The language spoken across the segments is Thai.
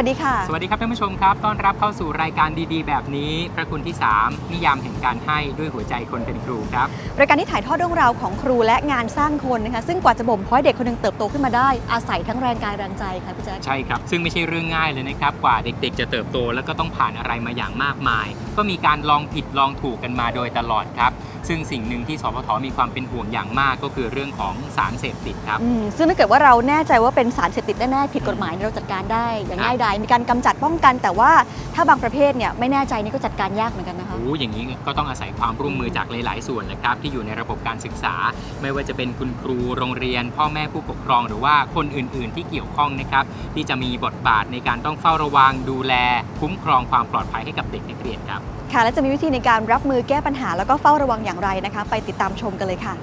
วัสดีค่ะ สวัสดีครับท่านผู้ชมครับ ต้อนรับเข้าสู่รายการดีๆ แบบนี้ พระคุณที่ 3 นิยามแห่งการให้ด้วยหัวใจคนเป็นครูครับ รายการที่ถ่ายทอดเรื่องราวของครูและงานสร้างคนนะคะ ซึ่งกว่าจะบ่มเพาะให้เด็กคนหนึ่งเติบโตขึ้นมาได้ อาศัยทั้งแรงกายแรงใจค่ะพี่แจ๊คใช่ครับ ซึ่งไม่ใช่เรื่องง่ายเลยนะครับ กว่าเด็กๆ จะเติบโตแล้วก็ต้องผ่านอะไรมาอย่างมากมาย ก็มีการลองผิดลองถูกกันมาโดยตลอดครับ ซึ่งสิ่งหนึ่งที่สพทมีความเป็นห่วงอย่างมากก็คือเรื่องของสารเสพติดครับ อืมซึ่งถ้าเกิดว่าเราแน่ใจว่าเป็นสารเสพติดแน่ๆผิดกฎหมายเนี่ยเราจัดการได้อย่างง่ายดายมีการกำจัดป้องกัน แต่ว่าถ้าบางประเภทเนี่ยไม่แน่ใจนี่ก็จัดการยากเหมือนกันนะคะ โอ้อย่างนี้ก็ต้องอาศัยความร่วมมือจากหลาย ๆ ส่วนนะครับ ที่อยู่ในระบบการศึกษา ไม่ว่าจะเป็นคุณครูโรงเรียน พ่อแม่ผู้ปกครอง หรือว่าคนอื่น ๆ ที่เกี่ยวข้องนะครับ ที่จะมีบทบาทในการต้องเฝ้าระวังดูแล คุ้มครองความปลอดภัยให้กับเด็กนักเรียนครับ ค่ะและจะมีวิธีในการรับมือแก้ปัญหา แล้วก็เฝ้าระวังอย่างไรนะคะ ไปติดตามชมกันเลยค่ะ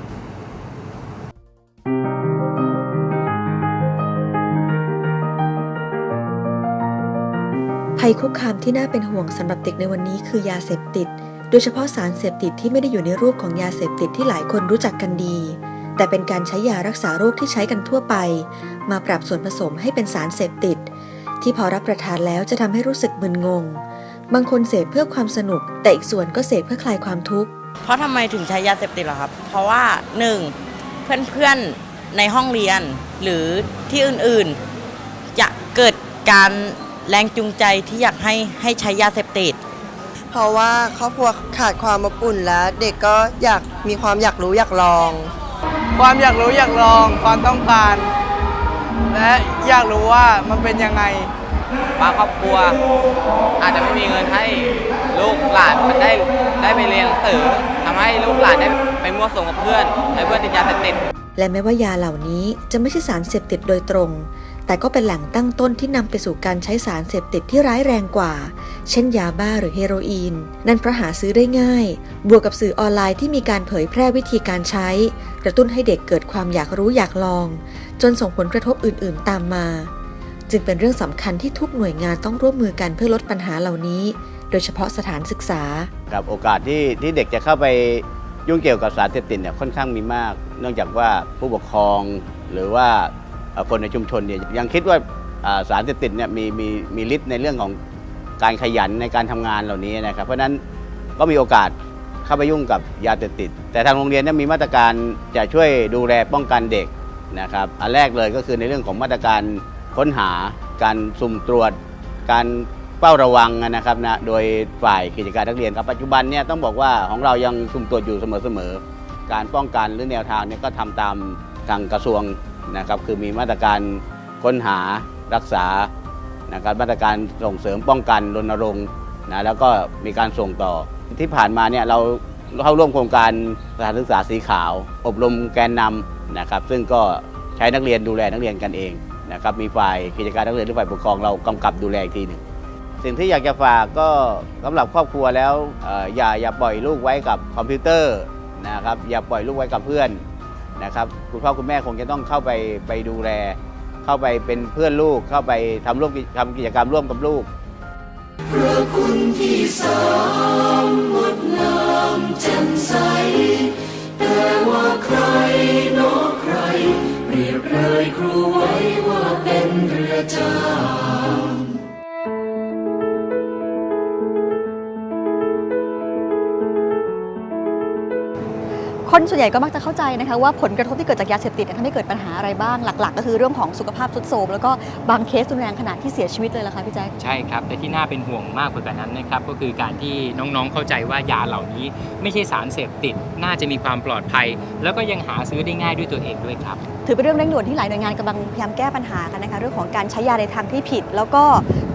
ภัยคุกคามที่น่าเป็นห่วงสำหรับเด็กในวันนี้คือยาเสพติด โดยเฉพาะสารเสพติดที่ไม่ได้อยู่ในรูปของยาเสพติดที่หลายคนรู้จักกันดี แต่เป็นการใช้ยารักษาโรคที่ใช้กันทั่วไป มาปรับส่วนผสมให้เป็นสารเสพติด ที่พอรับประทานแล้วจะทำให้รู้สึกมึนงง บางคนเสพเพื่อความสนุก แต่อีกส่วนก็เสพเพื่อคลายความทุกข์ เพราะทำไมถึงใช้ยาเสพติดเหรอครับ เพราะว่า 1. เพื่อนๆในห้องเรียน หรือที่อื่นๆ จะเกิดการแรงจูงใจที่อยากให้ให้ใช้ยาเสพติด เพราะว่าครอบครัวขาดความอบอุ่นและเด็กก็อยากมีความอยากรู้อยากลอง ความอยากรู้อยากลองความต้องการ และอยากรู้ว่ามันเป็นยังไง บางครอบครัว อาจจะไม่มีเงินให้ลูกหลานได้ได้ไปเรียนหนังสือทำให้ลูกหลานได้ไปมั่วสุมกับเพื่อนให้เพื่อนติดยาเสพติดและแม้ว่ายาเหล่านี้จะไม่ใช่สารเสพติดโดยตรง แต่ก็เป็นแหล่งตั้งต้นที่นำไปสู่การใช้สารเสพติดที่ร้ายแรงกว่า เช่นยาบ้าหรือเฮโรอีน นั่นเพราะหาซื้อได้ง่าย บวกกับสื่อออนไลน์ที่มีการเผยแพร่วิธีการใช้ กระตุ้นให้เด็กเกิดความอยากรู้อยากลอง จนส่งผลกระทบอื่นๆตามมา จึงเป็นเรื่องสำคัญที่ทุกหน่วยงานต้องร่วมมือกันเพื่อลดปัญหาเหล่านี้ โดยเฉพาะสถานศึกษาครับโอกาสที่ที่เด็กจะเข้าไปยุ่งเกี่ยวกับสารเสพติดเนี่ยค่อนข้างมีมาก เนื่องจากว่าผู้ปกครองหรือว่าคนในชุมชนเนี่ยยังคิดว่าสารเสพติดเนี่ยมีมีมีฤทธิ์ในเรื่องของการขยันในการทำงานเหล่านี้นะครับ เพราะฉะนั้นก็มีโอกาสเข้าไปยุ่งกับยาเสพติด แต่ทางโรงเรียนเนี่ยมีมาตรการจะช่วยดูแลป้องกันเด็กนะครับ อันแรกเลยก็คือในเรื่องของมาตรการ ค้นหาการสุ่มตรวจ การเฝ้าระวังนะครับนะโดยฝ่ายกิจการนักเรียนครับปัจจุบันเนี่ยต้องบอกว่าของเรายังสุ่มตรวจอยู่เสมอๆการป้องกันหรือแนวทางเนี่ยก็ทำตามทางกระทรวงนะครับคือมีมาตรการค้นหารักษานะครับมาตรการส่งเสริมป้องกันรณรงค์นะแล้วก็มีการส่งต่อ ที่ผ่านมาเนี่ยเราเข้าร่วมโครงการสถานศึกษาสีขาว อบรมแกนนำนะครับซึ่งก็ใช้นักเรียนดูแลนักเรียนกันเอง นะครับมีฝ่ายกิจการนักเรียนหรือฝ่ายปกครองเรากำกับดูแลอีกทีหนึ่งสิ่งที่อยากจะฝากก็สำหรับครอบครัวแล้วออย่าอย่าปล่อยลูกไว้กับคอมพิวเตอร์นะครับอย่าปล่อยลูกไว้กับเพื่อนนะครับคุณพ่อคุณแม่คงจะต้องเข้าไปไปดูแล เข้าไปเป็นเพื่อนลูกเข้าไปทำร่วมทำกิจกรรมร่วมกับลูกคน คนส่วนใหญ่ก็มักจะเข้าใจนะคะว่าผลกระทบที่เกิดจากยาเสพติดเนี่ยทำให้เกิดปัญหาอะไรบ้างหลัก ๆ ก็คือเรื่องของสุขภาพทรุดโทรมแล้วก็บางเคสรุนแรงขนาดที่เสียชีวิตเลยล่ะคะพี่แจ๊คใช่ครับ แต่ที่น่าเป็นห่วงมากกว่านั้นนะครับก็คือการที่น้องๆเข้าใจว่ายาเหล่านี้ ไม่ใช่สารเสพติดน่าจะมีความปลอดภัย แล้วก็ยังหาซื้อได้ง่ายด้วยตัวเองด้วยครับ ถือเป็นเรื่องเร่งด่วนที่หลายหน่วยงานกำลังพยายามแก้ปัญหากันนะคะเรื่องของการใช้ยาในทางที่ผิด แล้วก็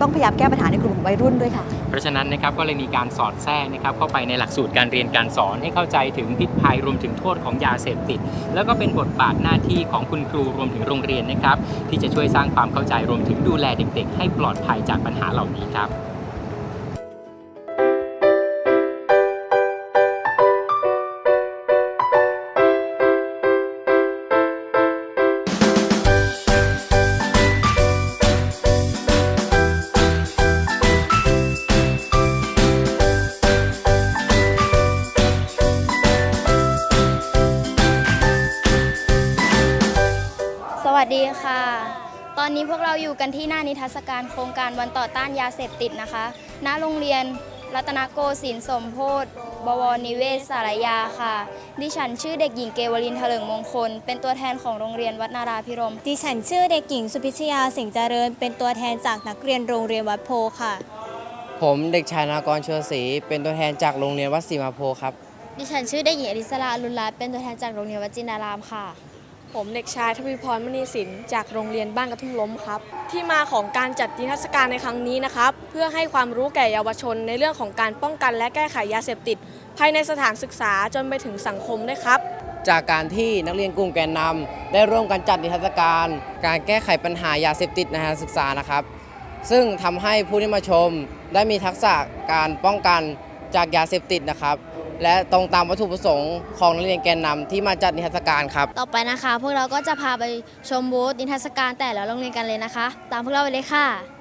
ต้องพยายามแก้ปัญหาในกลุ่มของวัยรุ่นด้วยค่ะ เพราะฉะนั้นนะครับก็เลยมีการสอดแทรกนะครับเข้าไปในหลักสูตรการเรียนการสอนให้เข้าใจถึงพิษภัยรวมถึงโทษของยาเสพติด แล้วก็เป็นบทบาทหน้าที่ของคุณครูรวมถึงโรงเรียนนะครับที่จะช่วยสร้างความเข้าใจรวมถึงดูแลเด็ก ๆ ให้ปลอดภัยจากปัญหาเหล่านี้ครับ นนี้พวกเราอยู่กันที่หน้านิทรรศการโครงการวันต่อต้านยาเสพติดนะคะ ณ โรงเรียนรัตนโกสินทร์สมโพธบวรนิเวศสารยาค่ะ ดิฉันชื่อเด็กหญิงเกวลินเถลิงมงคล เป็นตัวแทนของโรงเรียนวัดนาราพิรมย์ดิฉันชื่อเด็กหญิงสุพิชยาสิงห์เจริญ เป็นตัวแทนจากนักเรียนโรงเรียนวัดโพค่ะ ผมเด็กชายนากรเชอศรีเป็นตัวแทนจากโรงเรียนวัดศรีมาโพครับ ดิฉันชื่อเด็กหญิงอริสราอรุณรัตน์เป็นตัวแทนจากโรงเรียนวัดจินดารามค่ะ ผมเด็กชายทวีพรมณีสินจากโรงเรียนบ้านกระทุ่มล้มครับ ที่มาของการจัดนิทรรศการในครั้งนี้นะครับ เพื่อให้ความรู้แก่เยาวชนในเรื่องของการป้องกันและแก้ไขยาเสพติด ภายในสถานศึกษาจนไปถึงสังคมด้วยครับ จากการที่นักเรียนกลุ่มแกนนำได้ร่วมกันจัดนิทรรศการ การแก้ไขปัญหายาเสพติดในทางศึกษานะครับ ซึ่งทำให้ผู้ที่มาชม ได้มีทักษะการป้องกันจากยาเสพติดนะครับ และตรงตามวัตถุประสงค์ของนักเรียนแกนนำที่มาจัดนิทรรศการครับ ต่อไปนะคะ พวกเราก็จะพาไปชมบูธนิทรรศการแต่ละโรงเรียนกันเลยนะคะ ตามพวกเราไปเลยค่ะ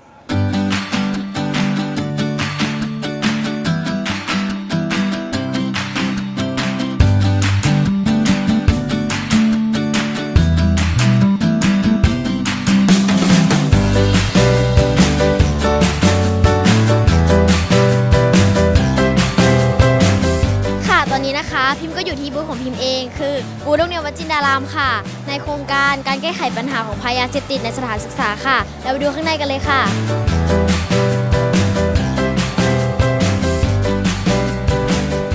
จินดารามค่ะ ในโครงการการแก้ไขปัญหาของภัยยาเสพติดในสถานศึกษาค่ะ เราไปดูข้างในกันเลยค่ะ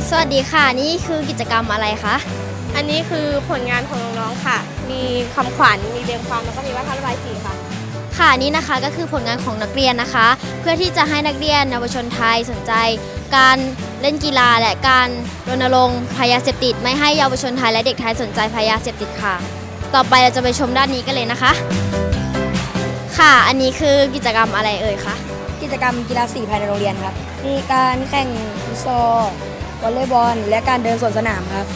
สวัสดีค่ะ นี่คือกิจกรรมอะไรคะ อันนี้คือผลงานของน้องๆค่ะ มีคำขวัญ มีเรียงความ แล้วก็มีวาดภาพระบายสีค่ะ ค่ะนี่นะคะก็คือผลงานของนักเรียนนะคะ เพื่อที่จะให้นักเรียนเยาวชนไทยสนใจ การ เล่นกีฬาและการรณรงค์ภัยยาเสพติด ไม่ให้เยาวชนไทยและเด็กไทยสนใจภัยยาเสพติดค่ะ ต่อไปเราจะไปชมด้านนี้กันเลยนะคะ ค่ะอันนี้คือกิจกรรมอะไรเอ่ยคะกิจกรรมกีฬาสีภายในโรงเรียนครับ มีการแข่งฟุตซอลวอลเลย์บอล และการเดินสวนสนามครับ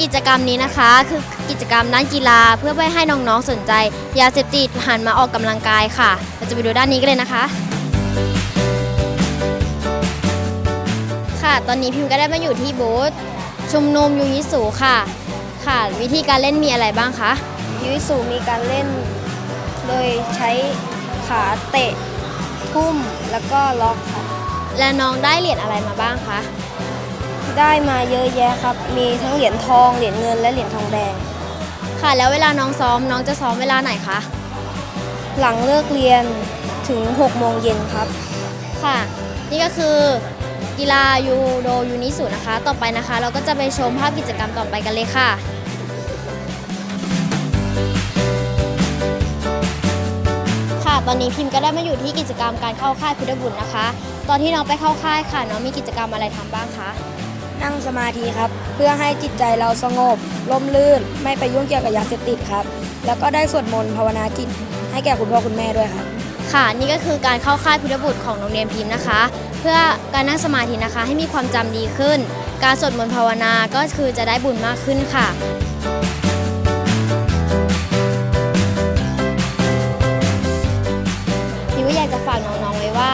กิจกรรมนี้นะคะ คือกิจกรรมด้านกีฬาเพื่อไม่ให้น้องๆสนใจ ยาเสพติดหันมาออกกำลังกายค่ะ เราจะไปดูด้านนี้กันเลยนะคะ ค่ะ ตอนนี้พิมพ์ก็ได้มาอยู่ที่บูธชุมนุมยูยิสูค่ะ ค่ะ วิธีการเล่นมีอะไรบ้างคะยูวิสูมีการเล่น โดยใช้ขาเตะ ทุ่มแล้วก็ล็อกค่ะ และน้องได้เหรียญอะไรมาบ้างคะได้มาเยอะแยะครับ มีทั้งเหรียญทอง เหรียญเงินและเหรียญทองแดง ค่ะ แล้วเวลาน้องซ้อมน้องจะซ้อมเวลาไหนคะ หลังเลิกเรียนถึง6โมงเย็นครับ ค่ะ นี่ก็คือ กีฬายูโดยูนิสุนะคะ ต่อไปนะคะ เราก็จะไปชมภาพกิจกรรมต่อไปกันเลยค่ะค่ะตอนนี้พิมพ์ก็ได้มาอยู่ที่กิจกรรมการเข้าค่ายพุทธบุตรนะคะ ตอนที่น้องไปเข้าค่ายค่ะ น้องมีกิจกรรมอะไรทำบ้างคะ นั่งสมาธิครับ เพื่อให้จิตใจเราสงบร่มรื่น ไม่ไปยุ่งเกี่ยวกับยาเสพติดครับ แล้วก็ได้สวดมนต์ภาวนาจิต ให้แก่คุณพ่อคุณแม่ด้วยครับ ค่ะ นี่ก็คือการเข้าค่ายพุทธบุตรของโรงเรียนพิมพ์นะคะเพื่อการนั่งสมาธินะคะ ให้มีความจำดีขึ้น การสวดมนต์ภาวนาก็คือจะได้บุญมากขึ้นค่ะ พี่ว่าอยากจะฝากน้องๆไว้ว่า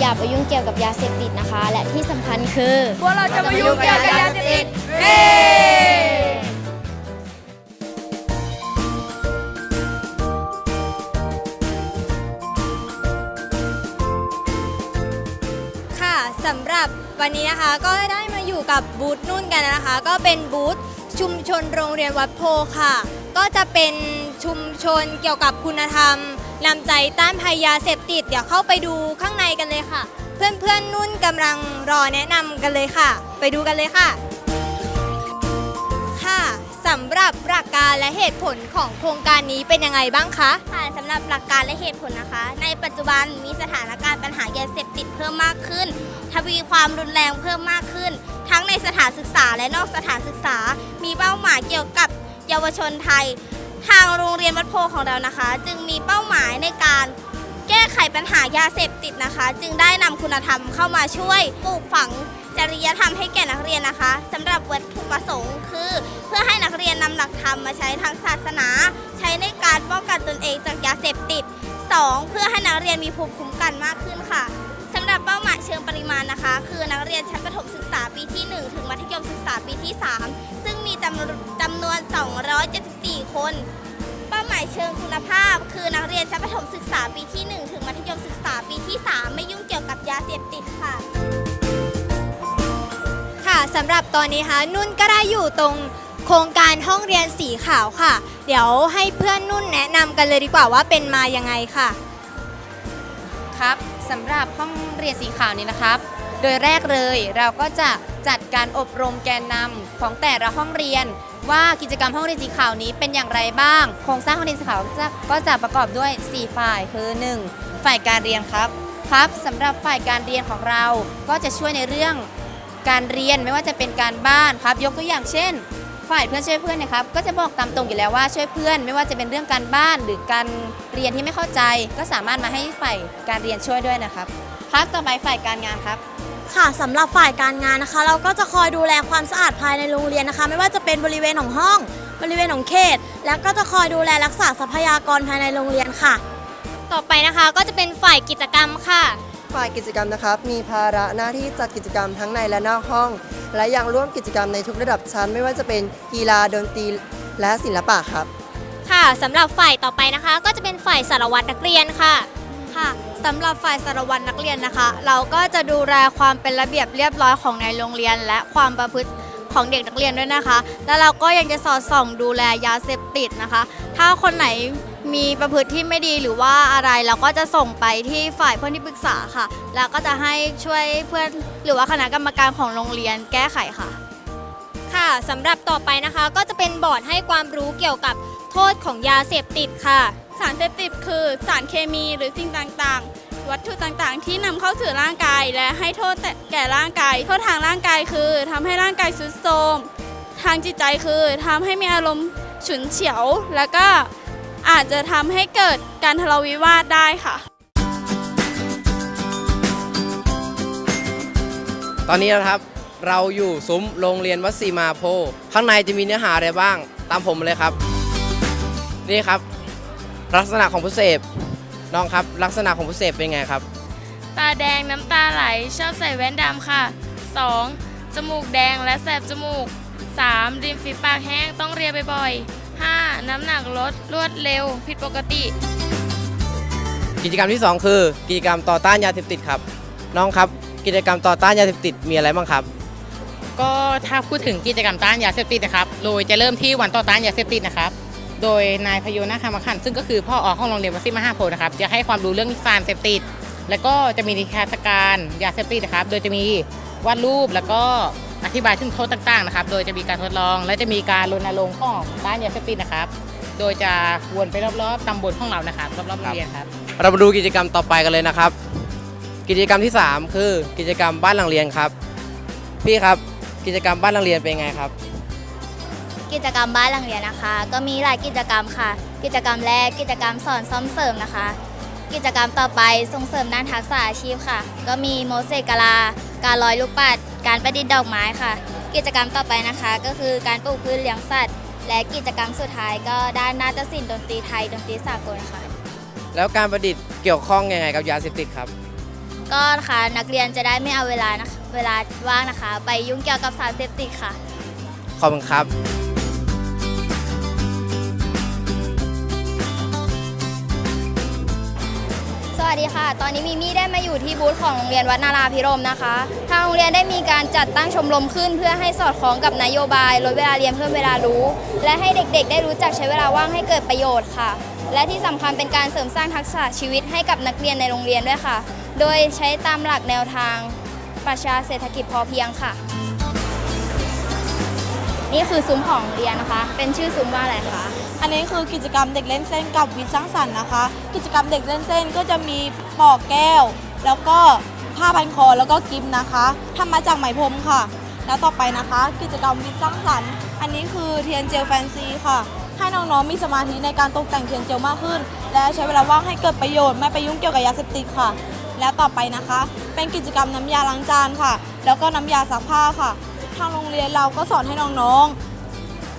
อย่าไปยุ่งเกี่ยวกับยาเสพติดนะคะ และที่สำคัญคือ พวกเราจะมายุ่งเกี่ยวกับยาเสพติด เฮ้ำหรับวันนี้นะคะก็ได้มาอยู่กับบูธนุ่นกันนะคะ ก็เป็นบูธชุมชนโรงเรียนวัดโพค่ะ ก็จะเป็นชุมชนเกี่ยวกับคุณธรรมนำใจต้านภัยยาเสพติด เดี๋ยวเข้าไปดูข้างในกันเลยค่ะ เพื่อนๆนุ่นกำลังรอแนะนำกันเลยค่ะ ไปดูกันเลยค่ะ ค่ะสำหรับหลักการและเหตุผลของโครงการนี้เป็นยังไงบ้างคะ ค่ะสำหรับหลักการและเหตุผลนะคะ ในปัจจุบันมีสถานการณ์ปัญหายาเสพติดเพิ่มมากขึ้น ทวีความรุนแรงเพิ่มมากขึ้น ทั้งในสถานศึกษาและนอกสถานศึกษา มีเป้าหมายเกี่ยวกับเยาวชนไทย ทางโรงเรียนวัดโพของเรานะคะ จึงมีเป้าหมายในการแก้ไขปัญหายาเสพติดนะคะ จึงได้นำคุณธรรมเข้ามาช่วยปลูกฝังจริยธรรมให้แก่นักเรียนนะคะสำหรับวัตถุประสงค์คือ เพื่อให้นักเรียนนำหลักธรรมมาใช้ทางศาสนา ใช้ในการป้องกันตนเองจากยาเสพติด 2. เพื่อให้นักเรียนมีภูมิคุ้มกันมากขึ้นค่ะ เป้าหมายเชิงปริมาณนะคะ คือนักเรียนชั้นประถมศึกษาปีที่ 1 ถึงมัธยมศึกษาปีที่ 3 ซึ่งมีจำนวนจำนวน 274 คน เป้าหมายเชิงคุณภาพ คือนักเรียนชั้นประถมศึกษาปีที่ 1 ถึงมัธยมศึกษาปีที่ 3 ไม่ยุ่งเกี่ยวกับยาเสพติดค่ะ ค่ะสำหรับตอนนี้ค่ะนุ่นก็ได้อยู่ตรงโครงการห้องเรียนสีขาวค่ะ เดี๋ยวให้เพื่อนนุ่นแนะนำกันเลยดีกว่าว่าเป็นมายังไงค่ะ ครับ สำหรับห้องเรียนสีขาวนี้นะครับ โดยแรกเลยเราก็จะจัดการอบรมแกนนำของแต่ละห้องเรียน ว่ากิจกรรมห้องเรียนสีขาวนี้เป็นอย่างไรบ้าง โครงสร้างห้องเรียนสีขาวก็จะประกอบด้วย 4 ฝ่ายคือ 1. ฝ่ายการเรียนครับครับสำหรับฝ่ายการเรียนของเราก็จะช่วยในเรื่องการเรียนไม่ว่าจะเป็นการบ้านครับ ยกตัวอย่างเช่น ฝ่ายเพื่อนช่วยเพื่อนเนะครับก็จะบอกตามตรงอยู่แล้วว่าช่วยเพื่อน ไม่ว่าจะเป็นเรื่องการบ้านหรือการเรียนที่ไม่เข้าใจ ก็สามารถมาให้ฝ่ายการเรียนช่วยด้วยนะครับครับต่อไปฝ่ายการงานครับค่ะสำหรับฝ่ายการงานนะคะ เราก็จะคอยดูแลความสะอาดภายในโรงเรียนนะคะ ไม่ว่าจะเป็นบริเวณของห้อง บริเวณของเขต แล้วก็จะคอยดูแลรักษาทรัพยากรภายในโรงเรียนค่ะ ต่อไปนะคะก็จะเป็นฝ่ายกิจกรรมค่ะ ฝ่ายกิจกรรมนะครับ มีภาระหน้าที่จัดกิจกรรมทั้งในและนอกห้อง และยังร่วมกิจกรรมในทุกระดับชั้น ไม่ว่าจะเป็นกีฬาดนตรีและศิลปะครับ ค่ะสำหรับฝ่ายต่อไปนะคะ ก็จะเป็นฝ่ายสารวัตรนักเรียนค่ะ ค่ะสำหรับฝ่ายสารวัตรนักเรียนนะคะ เราก็จะดูแลความเป็นระเบียบเรียบร้อยของในโรงเรียน และความประพฤติของเด็กนักเรียนด้วยนะคะ แล้วเราก็ยังจะสอดส่องดูแลยาเสพติดนะคะ ถ้าคนไหน มีประพฤติที่ไม่ดีหรือว่าอะไรเราก็จะส่งไปที่ฝ่ายเพื่อนที่ปรึกษาค่ะ แล้วก็จะให้ช่วยเพื่อนหรือว่าคณะกรรมการของโรงเรียนแก้ไขค่ะ ค่ะสำหรับต่อไปนะคะก็จะเป็นบอร์ดให้ความรู้เกี่ยวกับโทษของยาเสพติดค่ะ สารเสพติดคือสารเคมีหรือสิ่งต่างๆ วัตถุต่างๆ ที่นำเข้าสู่ร่างกาย และให้โทษแก่ร่างกาย โทษทางร่างกายคือทำให้ร่างกายสุดโทรมทางจิตใจคือทำให้มีอารมณ์ฉุนเฉียว แล้วก็ อาจจะทำให้เกิดการทะเลาะวิวาทได้ค่ะ ตอนนี้นะครับเราอยู่ซุ้มโรงเรียนวัดศรีมาโพธิ์ข้างในจะมีเนื้อหาอะไรบ้าง ตามผมมาเลยครับ นี่ครับ ลักษณะของผู้เสพน้องครับ ลักษณะของผู้เสพเป็นไงครับ ตาแดงน้ำตาไหลชอบใส่แว่นดำค่ะ 2. จมูกแดงและแสบจมูก 3. ริมฝีปากแห้งต้องเรียบ่อยๆ 5. น้ำหนักลดรวดเร็ว ผิดปกติ กิจกรรมที่ 2 คือ กิจกรรมต่อต้านยาเสพติดครับ น้องครับ กิจกรรมต่อต้านยาเสพติดมีอะไรบ้างครับ ก็ถ้าพูดถึงกิจกรรมต้านยาเสพติดนะครับ โดยจะเริ่มที่วันต่อต้านยาเสพติดนะครับ โดยนายพยนาคามขันธ์ซึ่งก็คือพ่อออกห้องโรงเรียนวัดศรีมหาโพธิ์นะครับ จะให้ความรู้เรื่องสารเสพติด แล้วก็จะมีนิทรรศการยาเสพติดนะครับ โดยจะมีวาดรูปแล้วก็ อธิบายถึงโทษต่างๆนะครับ โดยจะมีการทดลอง และจะมีการรณรงค์ของต้านยาเสพติดนะครับ โดยจะวนไปรอบๆตำบลของเรานะครับรอบๆโรงเรียนครับ เรามาดูกิจกรรมต่อไปกันเลยนะครับ กิจกรรมที่ 3 คือกิจกรรมบ้านหลังเรียนครับ พี่ครับกิจกรรมบ้านหลังเรียนเป็นไงครับ กิจกรรมบ้านหลังเรียนนะคะ ก็มีหลายกิจกรรมค่ะ กิจกรรมแรกกิจกรรมสอนซ่อมเสริมนะคะ กิจกรรมต่อไปส่งเสริมด้านทักษะอาชีพค่ะ ก็มีโมเสกกะลา การลอยลูกปัด การประดิษฐ์ดอกไม้ค่ะ กิจกรรมต่อไปนะคะ ก็คือการปลูกพืชเลี้ยงสัตว์ และกิจกรรมสุดท้ายก็ด้านนาฏศิลป์ดนตรีไทยดนตรีสากลค่ะ แล้วการประดิษฐ์เกี่ยวข้องยังไงกับยาเสพติดครับ ก็นะคะนักเรียนจะได้ไม่เอาเวลานะคะเวลาว่างนะคะ ไปยุ่งเกี่ยวกับสารเสพติดค่ะ ขอบคุณครับ วัสดีค่ะ ตอนนี้มิมี่ได้มาอยู่ที่บูธของโรงเรียนวัดนาราพิรมนะคะ ทางโรงเรียนได้มีการจัดตั้งชมรมขึ้น เพื่อให้สอดคล้องกับนโยบายลดเวลาเรียนเพิ่มเวลารู้ และให้เด็กๆ ได้รู้จักใช้เวลาว่างให้เกิดประโยชน์ค่ะ และที่สำคัญเป็นการเสริมสร้างทักษะชีวิตให้กับนักเรียนในโรงเรียนด้วยค่ะ โดยใช้ตามหลักแนวทางประชาเศรษฐกิจพอเพียงค่ะ นี่คือซุ้มของโรงเรียนนะคะ เป็นชื่อซุ้มว่าอะไรคะ อันนี้คือกิจกรรมเด็กเล่นเส้นกับวิทย์สร้างสรรค์นะคะ กิจกรรมเด็กเล่นเส้นก็จะมีปอกแก้ว แล้วก็ผ้าพันคอแล้วก็กิมนะคะทำมาจากไหมพรมค่ะ แล้วต่อไปนะคะ กิจกรรมวิทย์สร้างสรรค์ อันนี้คือเทียนเจลแฟนซีค่ะ ให้น้องๆมีสมาธิในการตกแต่งเทียนเจลมากขึ้น และใช้เวลาว่างให้เกิดประโยชน์ไม่ไปยุ่งเกี่ยวกับยาเสพติดค่ะ แล้วต่อไปนะคะ เป็นกิจกรรมน้ำยาล้างจานค่ะ แล้วก็น้ำยาซักผ้าค่ะ ทางโรงเรียนเราก็สอนให้น้องๆ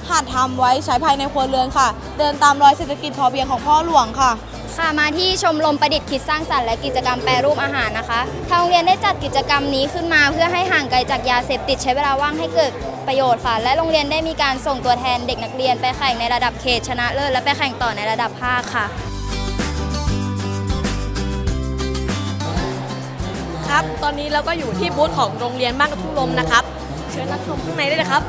หัดทำไว้ใช้ภายในครัวเรือนค่ะ เดินตามรอยเศรษฐกิจพอเพียงของพ่อหลวงค่ะ ค่ะมาที่ชมรมประดิษฐ์คิดสร้างสรรค์และกิจกรรมแปรรูปอาหารนะคะทางโรงเรียนได้จัดกิจกรรมนี้ขึ้นมา เพื่อให้ห่างไกลจากยาเสพติดใช้เวลาว่างให้เกิดประโยชน์ค่ะ และโรงเรียนได้มีการส่งตัวแทนเด็กนักเรียนไปแข่งในระดับเขตชนะเลิศและไปแข่งต่อในระดับภาคค่ะ ครับ ตอนนี้เราก็อยู่ที่บูธของโรงเรียนบ้านกระทุ่งลมนะครับ เชิญรับชมข้างในได้เลยครับ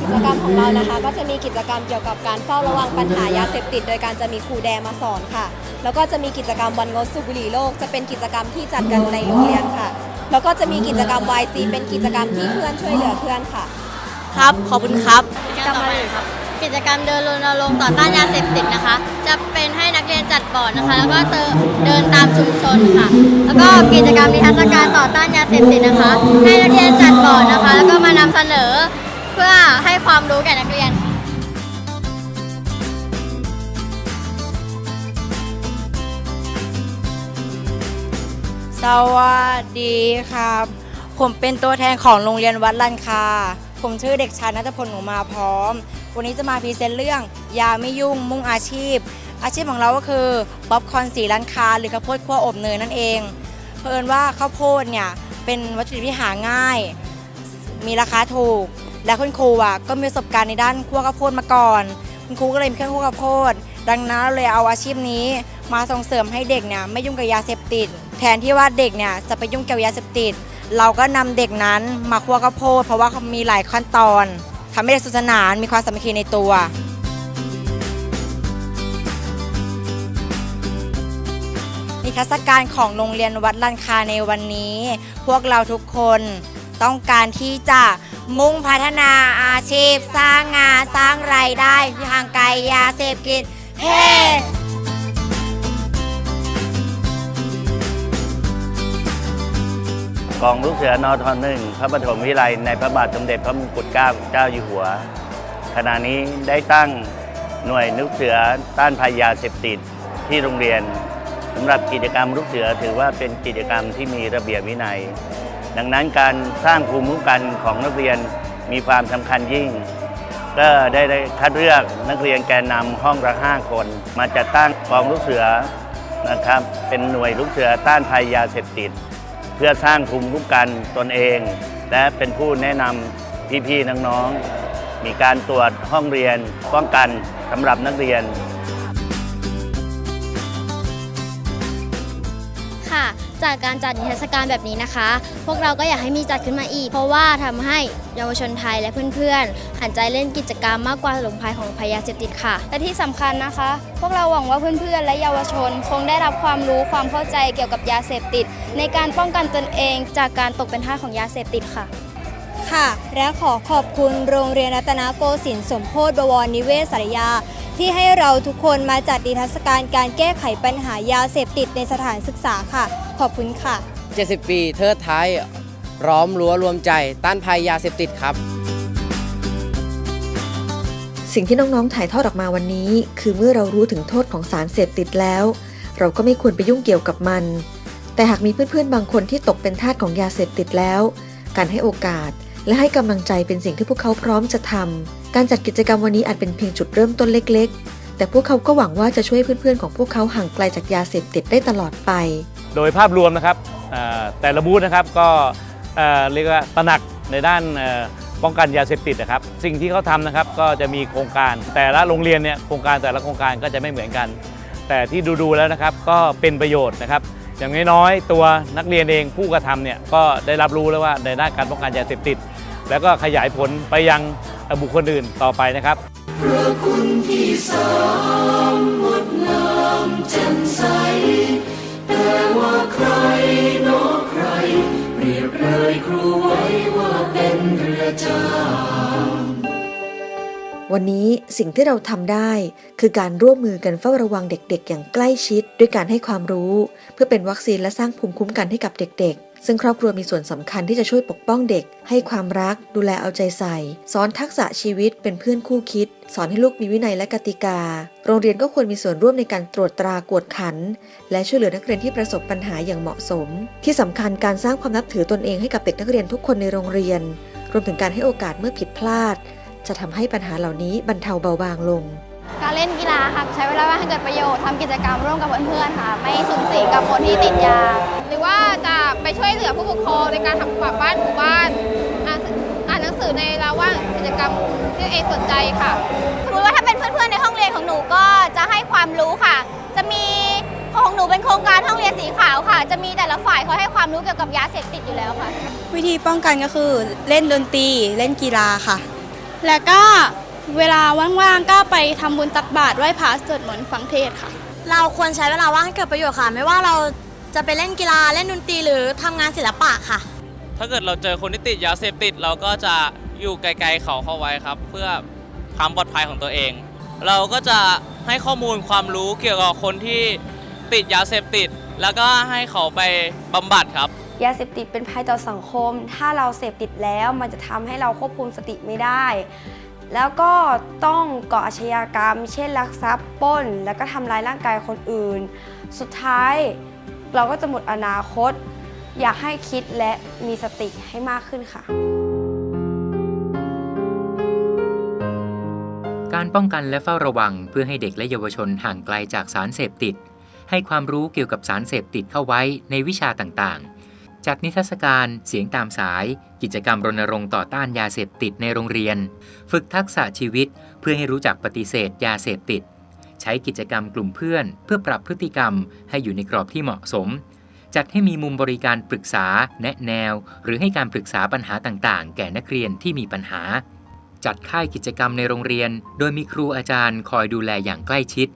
กิจกรรมของเรานะคะ ก็จะมีกิจกรรมเกี่ยวกับการเฝ้าระวังปัญหายาเสพติด โดยการจะมีครูแดมาสอนค่ะ แล้วก็จะมีกิจกรรมวันงดสูบบุหรี่โลก จะเป็นกิจกรรมที่จัดกันในโรงเรียนค่ะ แล้วก็จะมีกิจกรรม YC เป็นกิจกรรมที่เพื่อนช่วยเหลือเพื่อนค่ะ ครับขอบคุณครับกิจกรรมอะไรครับกิจกรรมเดินรณรงค์ต่อต้านยาเสพติดนะคะ จะเป็นให้นักเรียนจัดบอร์ดนะคะ แล้วก็เดินตามชุมชนค่ะ แล้วก็กิจกรรมนิทรรศการต่อต้านยาเสพติดนะคะ ให้นักเรียนจัดบอร์ดนะคะ แล้วก็มานำเสนอเพื่อให้ความรู้แก่นักเรียนสวัสดีครับ ผมเป็นตัวแทนของโรงเรียนวัดลันคา ผมชื่อเด็กชายนัทพลหนูมาพร้อม วันนี้จะมาพรีเซนต์เรื่อง ยาไม่ยุ่งมุ่งอาชีพ อาชีพของเราก็คือป๊อปคอนสีลันคา หรือข้าวโพดคั่วอบเนยนั่นเอง เพิ่นว่าข้าวโพดเนี่ยเป็นวัตถุดิบที่หาง่าย มีราคาถูก และคุณครูอะก็มีประสบการณ์ในด้านคั่วข้าวโพดมาก่อน คุณครูก็เลยมีเครื่องคั่วข้าวโพด ดังนั้นเราเลยเอาอาชีพนี้ มาส่งเสริมให้เด็กเนี่ยไม่ยุ่งกับยาเสพติด แทนที่ว่าเด็กเนี่ยจะไปยุ่งเกี่ยวยาเสพติด เราก็นำเด็กนั้นมาคั่วข้าวโพดเพราะว่าเขามีหลายขั้นตอนทำให้เด็กสนุกสนานมีความสามัคคีในตัวนิทรรศการของโรงเรียนวัดลันคาในวันนี้ พวกเราทุกคนต้องการที่จะ มุ่งพัฒนาอาชีพ สร้างงานสร้างรายได้ห่างไกลยาเสพติดเฮ้กองลูกเสือนอทอหนึ่งพระปฐมวิไลในพระบาทสมเด็จพระมงกุฎเกล้าเจ้าอยู่หัว ขณะนี้ได้ตั้งหน่วยลูกเสือต้านภัยยาเสพติดที่โรงเรียนสำหรับกิจกรรมลูกเสือถือว่าเป็นกิจกรรมที่มีระเบียบวินัย ดังนั้นการสร้างภูมิคุ้มกันของนักเรียนมีความสำคัญยิ่ง ก็ได้ได้คัดเลือกนักเรียนแกนนำห้องละห้าคน มาจัดตั้งกองลูกเสือนะครับเป็นหน่วยลูกเสือต้านภัยยาเสพติด เพื่อสร้างภูมิคุ้มกันตนเอง และเป็นผู้แนะนำพี่ๆน้องๆมีการตรวจห้องเรียนป้องกันสำหรับนักเรียน จากการจัดนิทรรศการแบบนี้นะคะ พวกเราก็อยากให้มีจัดขึ้นมาอีก เพราะว่าทำให้เยาวชนไทยและเพื่อนๆ หันใจเล่นกิจกรรมมากกว่าหลงภัยของภัยยาเสพติดค่ะ และที่สำคัญนะคะ พวกเราหวังว่าเพื่อนๆ และเยาวชน คงได้รับความรู้ความเข้าใจเกี่ยวกับยาเสพติด ในการป้องกันตนเองจากการตกเป็นทาสของยาเสพติดค่ะค่ะและขอขอบคุณโรงเรียนรัตนโกสินทร์สมโพธิบวรนิเวศสารยา ที่ให้เราทุกคนมาจัดนิทรรศการการแก้ไขปัญหายาเสพติดในสถานศึกษาค่ะ ขอบคุณค่ะ 70 ปีเทิดไทยร้อมรั้วรวมใจ ต้านภัยยาเสพติดครับ สิ่งที่น้องๆถ่ายทอดออกมาวันนี้ คือเมื่อเรารู้ถึงโทษของสารเสพติดแล้ว เราก็ไม่ควรไปยุ่งเกี่ยวกับมัน แต่หากมีเพื่อนๆบางคนที่ตกเป็นทาสของยาเสพติดแล้ว การให้โอกาสและให้กำลังใจเป็นสิ่งที่พวกเขาพร้อมจะทำการจัดกิจกรรมวันนี้อาจเป็นเพียงจุดเริ่มต้นเล็ก ๆ แต่พวกเขาก็หวังว่าจะช่วยเพื่อนๆของพวกเขาห่างไกลจากยาเสพติดได้ตลอดไป โดยภาพรวมนะครับแต่ละบูธนะครับก็เรียกว่าตระหนักในด้านป้องกันยาเสพติดนะครับ สิ่งที่เขาทำนะครับก็จะมีโครงการ แต่ละโรงเรียนเนี่ยโครงการแต่ละโครงการก็จะไม่เหมือนกัน แต่ที่ดูๆแล้วนะครับก็เป็นประโยชน์นะครับอย่างน้อยๆตัวนักเรียนเองผู้กระทำเนี่ยก็ได้รับรู้แล้วว่าในด้านการป้องกันยาเสพติด แล้วก็ขยายผลไปยังบุคคลอื่นต่อไปนะครับพระคุณที่สามงดงามแจ่มใส แต่ว่าใครนอใคร เปรียบเลยครูไว้ว่าเป็นเรือจาวันนี้สิ่งที่เราทำได้คือการร่วมมือกันเฝ้าระวังเด็กๆ อย่างใกล้ชิด ด้วยการให้ความรู้ เพื่อเป็นวัคซีนและสร้างภูมิคุ้มกันให้กับเด็กๆ ซึ่งครอบครัวมีส่วนสำคัญที่จะช่วยปกป้องเด็ก ให้ความรัก ดูแลเอาใจใส่ สอนทักษะชีวิตเป็นเพื่อนคู่คิด สอนให้ลูกมีวินัยและกติกา โรงเรียนก็ควรมีส่วนร่วมในการตรวจตรากวดขัน และช่วยเหลือนักเรียนที่ประสบปัญหาอย่างเหมาะสม ที่สำคัญการสร้างความนับถือตนเองให้กับเด็กนักเรียนทุกคนในโรงเรียน รวมถึงการให้โอกาสเมื่อผิดพลาด จะทำให้ปัญหาเหล่านี้บรรเทาเบาบางลง การเล่นกีฬาค่ะใช้เวลาว่างให้เกิดประโยชน์ทำกิจกรรมร่วมกับเพื่อนๆค่ะ ไม่สูงสิงกับคนที่ติดยา หรือว่าจะไปช่วยเหลือผู้ปกครองในการทำความบ้านหมู่บ้านอ่านอ่านหนังสือในเวลาว่างกิจกรรมที่เองสนใจค่ะสมมติว่าถ้าเป็นเพื่อนๆในห้องเรียนของหนูก็จะให้ความรู้ค่ะ จะมีของหนูเป็นโครงการห้องเรียนสีขาวค่ะ จะมีแต่ละฝ่ายเขาให้ความรู้เกี่ยวกับยาเสพติดอยู่แล้วค่ะ วิธีป้องกันก็คือเล่นดนตรีเล่นกีฬาค่ะ แล้วก็ เวลาว่างๆก็ไปทำบุญตักบาตรไหว้พระสวดมนต์ฟังเทศน์ค่ะ เราควรใช้เวลาว่างให้เกิดประโยชน์ค่ะ ไม่ว่าเราจะไปเล่นกีฬาเล่นดนตรีหรือทำงานศิลปะค่ะ ถ้าเกิดเราเจอคนที่ติดยาเสพติด เราก็จะอยู่ไกลๆเขาเข้าไว้ครับ เพื่อความปลอดภัยของตัวเอง เราก็จะให้ข้อมูลความรู้เกี่ยวกับคนที่ติดยาเสพติด แล้วก็ให้เขาไปบำบัดครับ ยาเสพติดเป็นภัยต่อสังคม ถ้าเราเสพติดแล้วมันจะทำให้เราควบคุมสติไม่ได้ แล้วก็ต้องก่ออาชญากรรม เช่นลักทรัพย์ปล้น แล้วก็ทำร้ายร่างกายคนอื่น สุดท้ายเราก็จะหมดอนาคต อยากให้คิดและมีสติให้มากขึ้นค่ะ การป้องกันและเฝ้าระวังเพื่อให้เด็กและเยาวชนห่างไกลจากสารเสพติด ให้ความรู้เกี่ยวกับสารเสพติดเข้าไว้ในวิชาต่างๆ จัดนิทรรศการเสียงตามสาย กิจกรรมรณรงค์ต่อต้านยาเสพติดในโรงเรียน ฝึกทักษะชีวิตเพื่อให้รู้จักปฏิเสธยาเสพติด ใช้กิจกรรมกลุ่มเพื่อน เพื่อปรับพฤติกรรมให้อยู่ในกรอบที่เหมาะสม จัดให้มีมุมบริการปรึกษา แนะแนว หรือให้การปรึกษาปัญหาต่างๆ แก่นักเรียนที่มีปัญหา จัดค่ายกิจกรรมในโรงเรียน โดยมีครูอาจารย์คอยดูแลอย่างใกล้ชิด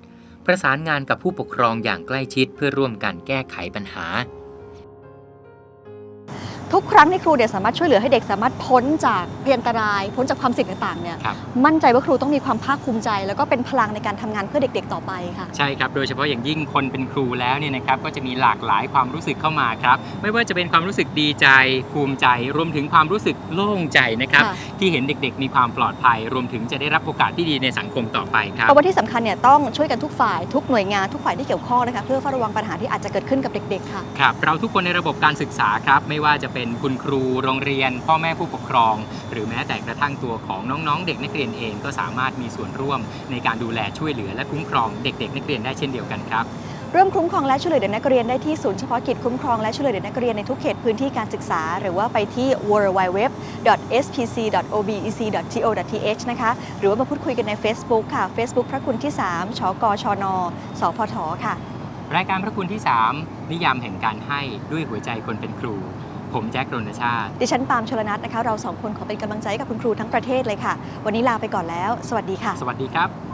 ประสานงานกับผู้ปกครองอย่างใกล้ชิดเพื่อร่วมกันแก้ไขปัญหา ทุกครั้งที่ครูเนี่ยสามารถช่วยเหลือให้เด็กสามารถพ้นจากพยันตราย พ้นจากความเสี่ยงต่างๆเนี่ยครับมั่นใจว่าครูต้องมีความภาคภูมิใจ แล้วก็เป็นพลังในการทำงานเพื่อเด็กๆต่อไปค่ะ ใช่ครับ โดยเฉพาะอย่างยิ่งคนเป็นครูแล้วเนี่ยนะครับก็จะมีหลากหลายความรู้สึกเข้ามาครับ ไม่ว่าจะเป็นความรู้สึกดีใจ ภูมิใจ รวมถึงความรู้สึกโล่งใจนะครับ ค่ะ ที่เห็นเด็กๆ มีความปลอดภัย รวมถึงจะได้รับโอกาสที่ดีในสังคมต่อไปครับ เพราะว่าที่สำคัญเนี่ยต้องช่วยกันทุกฝ่ายทุกหน่วยงานทุกฝ่ายที่เกี่ยวข้องนะคะเพื่อเฝ้าระวังปัญหาที่อาจจะเกิดขึ้นกับเด็กๆค่ะ ครับเราทุกคนในระบบการศึกษาครับ ไม่ว่าจะเป็นคุณครูโรงเรียน พ่อแม่ผู้ปกครอง หรือแม้แต่กระทั่งตัวของน้องๆ เด็กนักเรียนเองก็สามารถมีส่วนร่วมในการดูแลช่วยเหลือและคุ้มครองเด็ก ๆ นักเรียนได้เช่นเดียวกันครับเริ่มคุ้มครองและช่วยเหลือเด็กนักเรียนได้ที่ศูนย์เฉพาะกิจคุ้มครองและช่วยเหลือเด็กนักเรียนในทุกเขตพื้นที่การศึกษา หรือว่าไปที่ www.spc.obec.go.th นะคะหรือว่ามาพูดคุยกันใน Facebook ค่ะ Facebook พระคุณที่ 3ชกชน สพทค่ะ รายการพระคุณที่ 3 นิยามแห่งการให้ด้วยหัวใจคนเป็นครู ผมแจ็ครณชาติ ดิฉันปาล์มชลนัทนะคะ เราสองคนขอเป็นกำลังใจให้กับคุณครูทั้งประเทศเลยค่ะ วันนี้ลาไปก่อนแล้ว สวัสดีค่ะ สวัสดีครับ